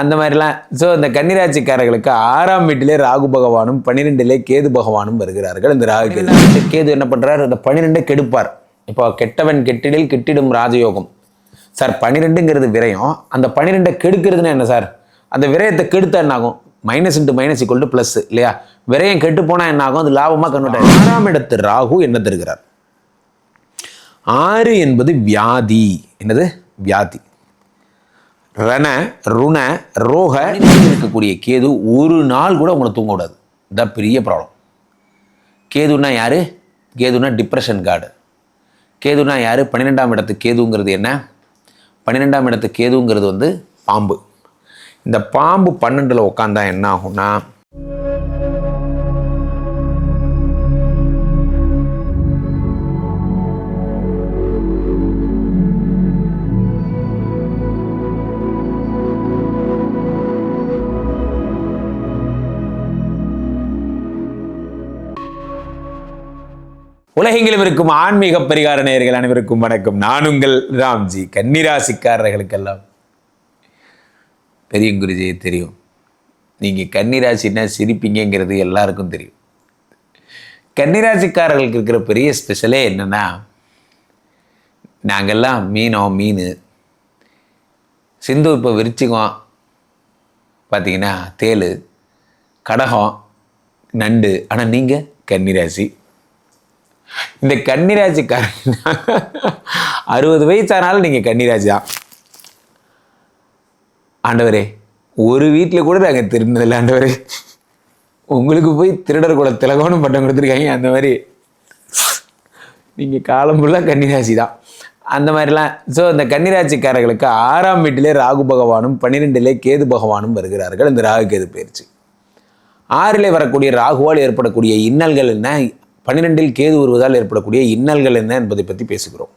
அந்த மாதிரிலாம். ஸோ இந்த கன்னிராசிக்காரர்களுக்கு ஆறாம் வீட்டிலே ராகு பகவானும் பன்னிரெண்டிலே கேது பகவானும் வருகிறார்கள். இந்த ராகு கேது. கேது என்ன பண்றார்? அந்த பன்னிரெண்டை கெடுப்பார். இப்போ கெட்டவன் கெட்டிடில் கெட்டிடும் ராஜயோகம். சார் பன்னிரெண்டுங்கிறது விரயம். அந்த பன்னிரெண்டை கெடுக்கிறதுனா என்ன சார்? அந்த விரயத்தை கெடுத்தா என்ன ஆகும்? Minus into minus equal to plus இல்லையா? விரயம் கெட்டு போனால் என்ன ஆகும்? அது லாபமாக கன்வெர்ட் ஆறாம் இடத்து ராகு என்ன தருகிறார்? ஆறு என்பது வியாதி. என்னது? வியாதி. ரண ருண ரோக இருக்கக்கூடிய கேது ஒரு நாள் கூட உங்களை தூங்க விடாது. இதான் பெரிய ப்ராப்ளம் கேதுன்னா யார்? கேதுன்னா டிப்ரெஷன் கார்டு கேதுனா யாரு? பன்னிரெண்டாம் இடத்து கேதுங்கிறது என்ன? பன்னிரெண்டாம் இடத்து கேதுங்கிறது வந்து பாம்பு. இந்த பாம்பு பன்னெண்டில் உட்காந்தா என்ன ஆகும்னா உலகெங்கிலும் இருக்கும் ஆன்மீக பரிகார நேயர்கள் அனைவருக்கும் வணக்கம். நான் உங்கள் ராம்ஜி கன்னிராசிக்காரர்களுக்கெல்லாம். பெரிய குருஜியை தெரியும். நீங்கள் கன்னிராசின்னா சிரிப்பீங்கிறது எல்லாருக்கும் தெரியும். கன்னிராசிக்காரர்களுக்கு இருக்கிற பெரிய ஸ்பெஷலே என்னென்னா நாங்கள்லாம் மீனோ மீன். சிந்து இப்போ விருச்சிகம் பார்த்தீங்கன்னா தேல் கடகம் நண்டு. ஆனால் நீங்கள் கன்னிராசி. இந்த கன்னிராசிக்காரங்க அறுபது வயசானாலும் நீங்கள் கன்னிராசி தான். ஆண்டவரே ஒரு வீட்டில் கூட நாங்கள் திருடினதில்லை ஆண்டவரே. உங்களுக்கு போய் திருடர் கூட திலகோணம் பட்டம் கொடுத்துருக்காங்க அந்த மாதிரி. நீங்கள் காலம் ஃபுல்லாக கன்னிராசி தான். அந்த மாதிரிலாம் ஸோ இந்த கன்னிராசிக்காரர்களுக்கு ஆறாம் வீட்டிலே ராகு பகவானும் பன்னிரெண்டிலே கேது பகவானும் வருகிறார்கள் இந்த ராகு கேது பயிற்சி. ஆறிலே வரக்கூடிய ராகுவால் ஏற்படக்கூடிய இன்னல்கள் என்ன? பன்னிரெண்டில் கேது வருவதால் ஏற்படக்கூடிய இன்னல்கள் என்ன என்பதை பற்றி பேசுகிறோம்.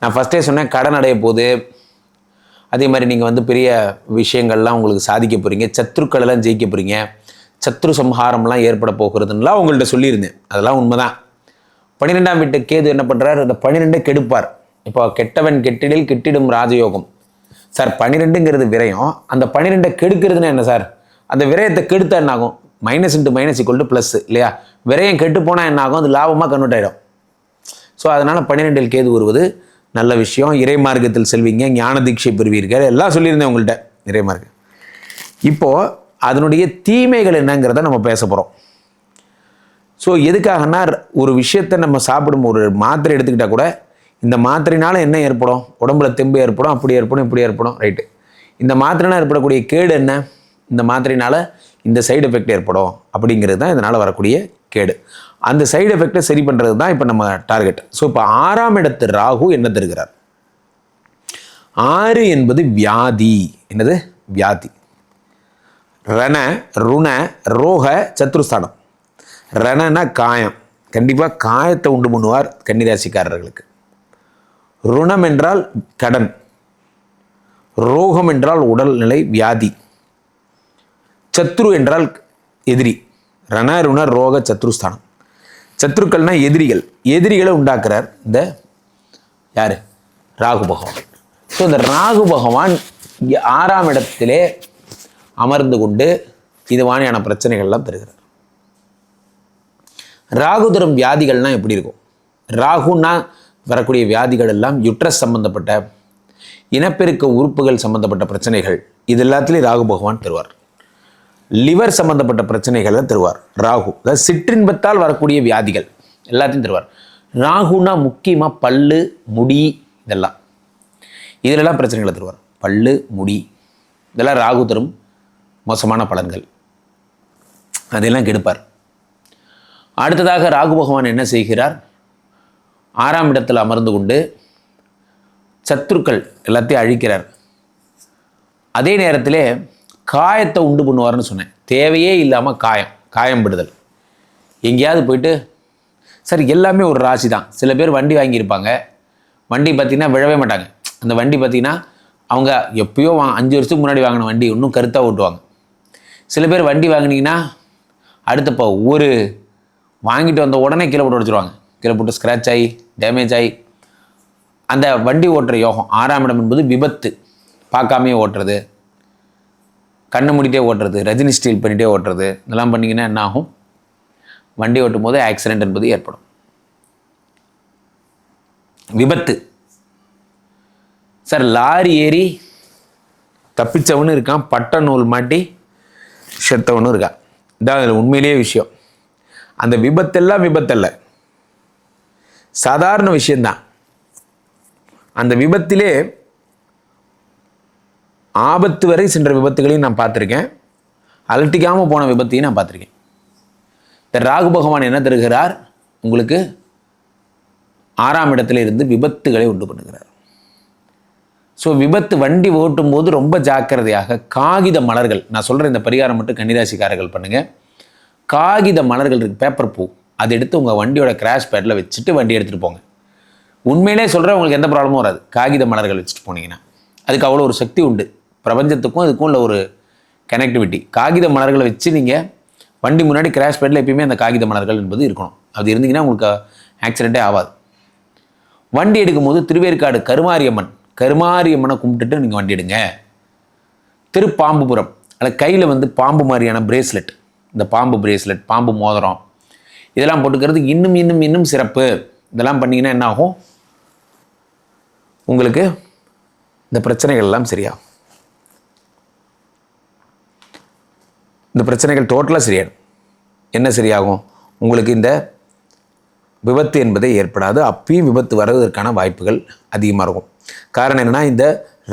நான் ஃபஸ்ட்டே சொன்னேன் கடன் அடைய போது அதே மாதிரி நீங்கள் வந்து பெரிய விஷயங்கள்லாம் உங்களுக்கு சாதிக்க போகிறீங்க சத்ருக்களெல்லாம் ஜெயிக்க போகிறீங்க சத்ரு சம்ஹாரம்லாம் ஏற்பட போகிறதுலாம் உங்கள்கிட்ட சொல்லியிருந்தேன். அதெல்லாம் உண்மைதான். பன்னிரெண்டாம் வீட்டு கேது என்ன பண்ணுறாரு அந்த பன்னிரெண்டை கெடுப்பார். இப்போ கெட்டவன் கெட்டிடில் கெட்டிடும் ராஜயோகம். சார் பன்னிரெண்டுங்கிறது விரயம். அந்த பன்னிரெண்டை கெடுக்கிறதுனா என்ன சார்? அந்த விரயத்தை கெடுத்தா என்ன ஆகும் minus into minus equal to plus இல்லையா? விரையும் கெட்டு போனால் என்ன ஆகும்? அது லாபமாக கன்வெர்ட் ஆகிடும் ஸோ அதனால் பன்னிரெண்டில் கேது வருவது நல்ல விஷயம். இறை மார்க்கத்தில் செல்வீங்க ஞான தீட்சை பெறுவீர்கள். எல்லாம் சொல்லியிருந்தேன் உங்கள்கிட்ட இறை மார்க்கம் இப்போது அதனுடைய தீமைகள் என்னங்கிறத நம்ம பேச போகிறோம் ஸோ எதுக்காகனா ஒரு விஷயத்தை நம்ம சாப்பிடும் ஒரு மாத்திரை எடுத்துக்கிட்டால் கூட இந்த மாத்திரைனால என்ன ஏற்படும்? உடம்புல தெம்பு ஏற்படும் அப்படி ஏற்படும் இப்படி ஏற்படும் ரைட்டு இந்த மாத்திரைனால் ஏற்படக்கூடிய கேடு என்ன? இந்த மாத்திரையினால் இந்த சைடு எஃபெக்ட் ஏற்படும் அப்படிங்கிறது தான் இதனால் வரக்கூடிய கேடு. அந்த சைடு எஃபெக்டை சரி பண்ணுறது தான் இப்போ நம்ம டார்கெட் ஸோ இப்போ ஆறாம் இடத்து ராகு என்ன தருகிறார்? ஆறு என்பது வியாதி. என்னது? வியாதி. ரண ருண ரோக சத்ருஸ்தானம். ரணனா காயம். கண்டிப்பாக காயத்தை உண்டு பண்ணுவார் கன்னிராசிக்காரர்களுக்கு. ருணம் என்றால் கடன். ரோகம் என்றால் உடல்நிலை வியாதி. சத்ரு என்றால் எதிரி. ரண ரோக சத்ருஸ்தானம் சத்ருக்கள்னா எதிரிகள். எதிரிகளை உண்டாக்குறார் இந்த யார்? ராகு பகவான். ஸோ இந்த ராகு பகவான் ஆறாம் இடத்திலே அமர்ந்து கொண்டு இது வாணியான பிரச்சனைகள்லாம் தருகிறார். ராகு தரும் வியாதிகள்னால் எப்படி இருக்கும்? ராகுன்னா வரக்கூடிய வியாதிகள் எல்லாம் யுட்ரஸ் சம்பந்தப்பட்ட இனப்பெருக்க உறுப்புகள் சம்பந்தப்பட்ட பிரச்சனைகள். இது எல்லாத்துலேயும் ராகு பகவான் தருவார். லிவர் சம்பந்தப்பட்ட பிரச்சனைகளை தருவார். ராகு. அதாவது சிற்றின்பத்தால் வரக்கூடிய வியாதிகள் எல்லாத்தையும் தருவார். ராகுனா முக்கியமாக பல்லு முடி இதெல்லாம். இதிலெல்லாம் பிரச்சனைகளை தருவார். பல்லு முடி இதெல்லாம் ராகு தரும் மோசமான பலன்கள். அதையெல்லாம் கெடுப்பார். அடுத்ததாக ராகு பகவான் என்ன செய்கிறார்? ஆறாம் இடத்தில் அமர்ந்து கொண்டு சத்துருக்கள் எல்லாத்தையும் அழிக்கிறார். அதே நேரத்திலே காயத்தை உண்டு பண்ணுவார்னு சொன்னேன். தேவையே இல்லாமல் காயம் காயம் விடுதல். எங்கேயாவது போயிட்டு சார் எல்லாமே ஒரு ராசி தான். சில பேர் வண்டி வாங்கியிருப்பாங்க. வண்டி பார்த்திங்கன்னா விழவே மாட்டாங்க. அந்த வண்டி பார்த்திங்கன்னா அவங்க எப்பயோ வா அஞ்சு வருஷத்துக்கு முன்னாடி வாங்கின வண்டி இன்னும் கருத்தாக ஓட்டுவாங்க. சில பேர் வண்டி வாங்கினீங்கன்னா அடுத்தப்போ ஒரு வாங்கிட்டு வந்த உடனே கீழே போட்டு உடச்சிருவாங்க கீழே போட்டு ஸ்க்ராட்ச் ஆகி டேமேஜ் ஆகி. அந்த வண்டி ஓட்டுற யோகம் ஆறாம் இடம் என்பது விபத்து. பார்க்காமே ஓட்டுறது. கண்ணை மூடிட்டே ஓட்டுறது ரஜினி ஸ்டீல் பண்ணிகிட்டே ஓட்டுறது இதெல்லாம் பண்ணிங்கன்னா என்ன ஆகும்? வண்டி ஓட்டும் போது ஆக்சிடெண்ட் என்பது ஏற்படும். விபத்து. சார் லாரி ஏறி தப்பிச்சவனும் இருக்கான் பட்ட நூல் மாட்டி செத்தவனும் இருக்கான். இதான் அதில் உண்மையிலேயே விஷயம். அந்த விபத்தெல்லாம் விபத்தல்ல. சாதாரண விஷயந்தான் அந்த விபத்திலே ஆபத்து வரை சென்ற விபத்துகளையும் நான் பார்த்துருக்கேன். அலட்டிக்காமல் போன விபத்தையும் நான் பார்த்துருக்கேன். இந்த ராகு பகவான் என்ன தருகிறார்? உங்களுக்கு ஆறாம் இடத்துல இருந்து விபத்துகளை உண்டு பண்ணுகிறார். ஸோ விபத்து வண்டி ஓட்டும் போது ரொம்ப ஜாக்கிரதையாக காகித மலர்கள் நான் சொல்கிற இந்த பரிகாரம் மட்டும் கன்னிராசிக்காரர்கள் பண்ணுங்கள் காகித மலர்கள் இருக்குது பேப்பர் பூ. அதை எடுத்து உங்கள் வண்டியோட கிராஷ் பேடில் வச்சுட்டு வண்டி எடுத்துகிட்டு போங்க. உண்மையிலே சொல்கிறேன் உங்களுக்கு எந்த ப்ராப்ளமும் வராது. காகித மலர்கள் வச்சுட்டு போனீங்கன்னா. அதுக்கு அவ்வளோ ஒரு சக்தி உண்டு. பிரபஞ்சத்துக்கும் அதுக்கும் உள்ள ஒரு கனெக்டிவிட்டி காகித மலர்களை வச்சு நீங்கள் வண்டி முன்னாடி கிராஷ் பேட்டில் எப்பயுமே அந்த காகித மலர்கள் என்பது இருக்கணும். அது இருந்தீங்கன்னா உங்களுக்கு ஆக்சிடென்ட்டே ஆகாது வண்டி எடுக்கும்போது திருவேற்காடு கருமாரியம்மன் கருமாரியம்மனை கும்பிட்டுட்டு நீங்கள் வண்டி எடுங்க. திருப்பாம்புபுரம் அதில் கையில் வந்து பாம்பு மாதிரியான பிரேஸ்லெட் இந்த பாம்பு பிரேஸ்லெட் பாம்பு மோதிரம் இதெல்லாம் போட்டுக்கிறது இன்னும் இன்னும் இன்னும் சிறப்பு. இதெல்லாம் பண்ணிங்கன்னா என்ன ஆகும் உங்களுக்கு இந்த பிரச்சனைகள் எல்லாம் சரியாகும். இந்த பிரச்சனைகள் டோட்டலாக சரியாகும் என்ன சரியாகும்? உங்களுக்கு இந்த விபத்து என்பதே ஏற்படாது. அப்பயும் விபத்து வர்றதற்கான வாய்ப்புகள் அதிகமாக இருக்கும். காரணம் என்னென்னா இந்த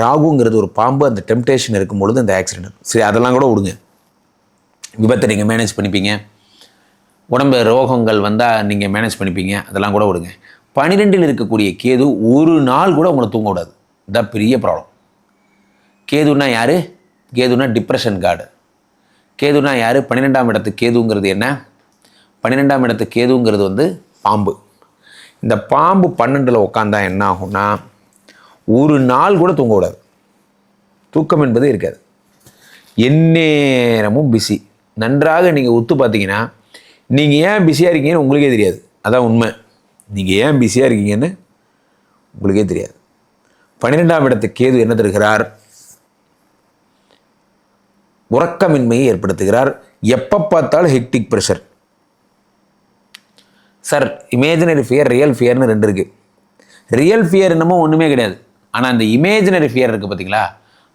ராகுங்கிறது ஒரு பாம்பு அந்த டெம்டேஷன் இருக்கும் பொழுது இந்த ஆக்சிடென்ட் சரி அதெல்லாம் கூட விடுங்க. விபத்தை நீங்கள் மேனேஜ் பண்ணிப்பீங்க. உடம்பு ரோகங்கள் வந்தால் நீங்கள் மேனேஜ் பண்ணிப்பீங்க. அதெல்லாம் கூட விடுங்க. பன்னிரெண்டில் இருக்கக்கூடிய கேது ஒரு நாள் கூட உங்களை தூங்க விடாது. இதான் பெரிய ப்ராப்ளம் கேதுன்னா யார்? கேதுன்னா டிப்ரெஷன் கார்டு கேதுனா யார்? பன்னிரெண்டாம் இடத்து கேதுங்கிறது என்ன? பன்னிரெண்டாம் இடத்து கேதுங்கிறது வந்து பாம்பு. இந்த பாம்பு பன்னெண்டில் உட்காந்தா என்ன ஆகும்னா ஒரு நாள் கூட தூங்கக்கூடாது தூக்கம் என்பது இருக்காது. எந்நேரமும் பிஸி நன்றாக நீங்கள் ஒத்து பார்த்தீங்கன்னா நீங்கள் ஏன் பிஸியாக இருக்கீங்கன்னு உங்களுக்கே தெரியாது. அதான் உண்மை. நீங்கள் ஏன் பிஸியாக இருக்கீங்கன்னு உங்களுக்கே தெரியாது. பன்னிரெண்டாம் இடத்து கேது என்ன தருகிறார்? உறக்கமின்மையை ஏற்படுத்துகிறார். எப்போ பார்த்தாலும் hectic pressure sir imaginary fear real ஃபியர்னு ரெண்டு இருக்குது ரியல் ஃபியர் என்னமோ ஒன்றுமே கிடையாது. ஆனால் அந்த இமேஜினரி ஃபியர் இருக்குது பார்த்தீங்களா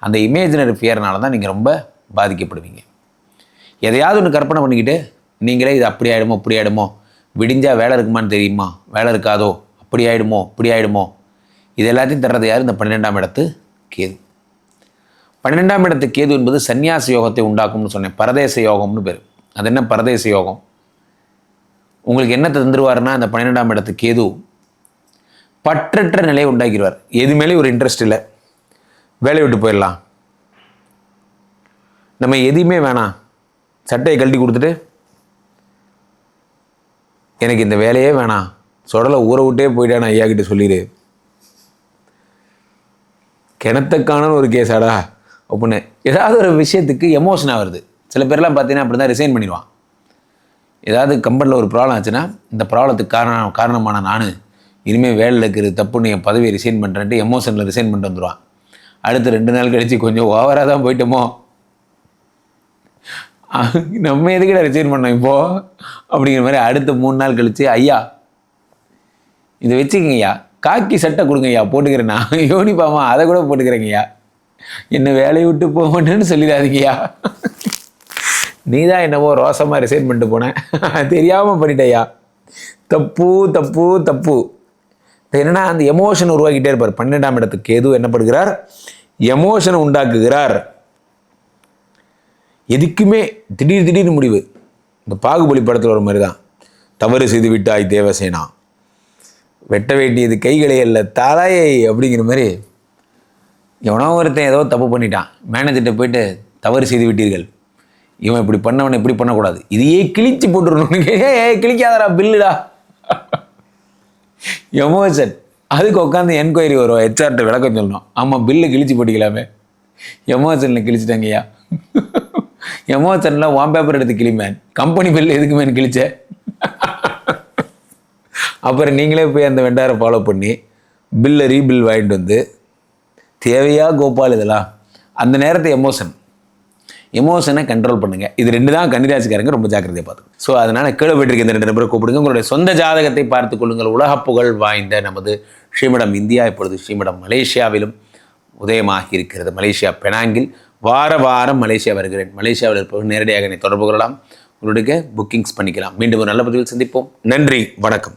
அந்த இமேஜினரி ஃபியர்னால தான் நீங்கள் ரொம்ப பாதிக்கப்படுவீங்க. எதையாவது ஒன்று கற்பனை பண்ணிக்கிட்டு நீங்களே இது அப்படி ஆகிடுமோ இப்படி ஆகிடுமோ விடிஞ்சால் வேலை இருக்குமான்னு தெரியுமா? வேலை இருக்காதோ? அப்படி ஆகிடுமோ இப்படி ஆகிடுமோ இது எல்லாத்தையும் தர்றது யார்? இந்த பன்னிரெண்டாம் இடத்து கேது. பன்னிரெண்டாம் இடத்து கேது என்பது சன்னியாச யோகத்தை உண்டாக்கும்னு சொன்னேன். பரதேச யோகம்னு பேர். அது என்ன? பரதேச யோகம். உங்களுக்கு என்ன தந்துருவார்னா அந்த பன்னிரெண்டாம் இடத்து கேது பற்றற்ற நிலையை உண்டாக்கிடுவார் எது மேலேயும் ஒரு இன்ட்ரெஸ்ட் இல்லை. வேலையை விட்டு போயிடலாம். நம்ம எதையுமே வேணாம். சட்டையை கழட்டி கொடுத்துட்டு எனக்கு இந்த வேலையே வேணாம். சொடலை ஊற விட்டே போயிட்டான் ஐயா கிட்ட சொல்லிடு கிணத்துக்கான ஒரு கேஸாடா அப்படின்னு ஏதாவது ஒரு விஷயத்துக்கு எமோஷன் ஆகுது சில பேர்லாம் பார்த்தீங்கன்னா அப்படி தான் ரிசைன் பண்ணிடுவான். ஏதாவது கம்பெனியில் ஒரு ப்ராப்ளம் ஆச்சுன்னா இந்த ப்ராப்ளத்துக்கு காரணம் காரணமான நான். இனிமேல் வேலையில் இருக்கிறது தப்புன்னு என் பதவியை ரிசைன் பண்ணுறேன்ட்டு எமோஷனில் ரிசைன் பண்ணிட்டு வந்துடுவான் அடுத்து ரெண்டு நாள் கழித்து கொஞ்சம் ஓவராக தான் போயிட்டோமோ? நம்ம எதுக்கிட்ட ரிசைன் பண்ணோம் இப்போது அப்படிங்கிற மாதிரி அடுத்த மூணு நாள் கழித்து ஐயா இதை வச்சுக்கங்கய்யா. காக்கி சட்டை கொடுங்க ஐயா போட்டுக்கிறேன் நான். யூனிஃபார்மா அதை கூட போட்டுக்கிறேங்கய்யா. என்ன வேலையை விட்டு போகணுன்னு சொல்லிடாதீங்கய்யா. நீ தான் என்னவோ ரோசமாக ரிசைன் பண்ணிட்டு போனேன். தெரியாமல் பண்ணிட்டேயா தப்பு தப்பு தப்பு. என்னன்னா அந்த எமோஷன் உருவாக்கிட்டே இருப்பார். பன்னெண்டாம் இடத்துக்கு எது என்னப்படுகிறார் எமோஷனை உண்டாக்குகிறார். எதுக்குமே திடீர் திடீர்னு முடிவு. இந்த பாகுபலி படத்தில் ஒரு மாதிரி தான் தவறு செய்து விட்டாய் தேவசேனா. வெட்ட வேண்டியது கைகளே அல்ல தலையை அப்படிங்கிற மாதிரி எவனோ ஒருத்தன் ஏதோ தப்பு பண்ணிட்டான். மேனேஜர்கிட்ட போயிட்டு தவறு செய்து விட்டீர்கள். இவன் இப்படி பண்ணவனை இப்படி பண்ணக்கூடாது. இதையே கிழிச்சு போட்டுருணும் ஏ கிழிக்காதடா பில்லுடா. எமோஷன் அதுக்கு உட்காந்து என்கொயரி வரும் ஹெச்ஆர்ட்ட விளக்கம் சொல்லணும். ஆமாம் பில்லு கிழிச்சு போட்டிக்கலாமே எமோஷனில் கிழிச்சிட்டாங்கய்யா எமோஷனில் வான் பேப்பர் எடுத்து கிளிமேன் கம்பெனி பில்லு எதுக்கு மேன் கிழிச்ச? அப்புறம் நீங்களே போய் அந்த வெண்டாரை ஃபாலோ பண்ணி பில்லை ரீபில் வாங்கிட்டு வந்து தேவையா கோபால் இதெல்லாம் அந்த நேரத்தை எமோஷன் எமோஷனை கண்ட்ரோல் பண்ணுங்க. இது ரெண்டு தான் கன்னிராசிக்காரங்க ரொம்ப ஜாக்கிரதையாக பார்த்து ஸோ அதனால் கீழே போயிட்டு இந்த ரெண்டு நபரை கூப்பிடுங்க. உங்களுடைய சொந்த ஜாதகத்தை பார்த்துக் கொள்ளுங்கள். உலக புகழ் வாய்ந்த நமது ஸ்ரீமடம் இந்தியா இப்பொழுது ஸ்ரீமடம் மலேசியாவிலும் உதயமாகி இருக்கிறது. மலேசியா பெனாங்கில் வார வாரம் மலேசியா வருகிறேன். மலேசியாவில் இருப்பவர்கள் நேரடியாக என்னை தொடர்பு கொள்ளலாம். உங்களுடைய புக்கிங்ஸ் பண்ணிக்கலாம். மீண்டும் ஒரு நல்ல பதிவில் சந்திப்போம். நன்றி. வணக்கம்.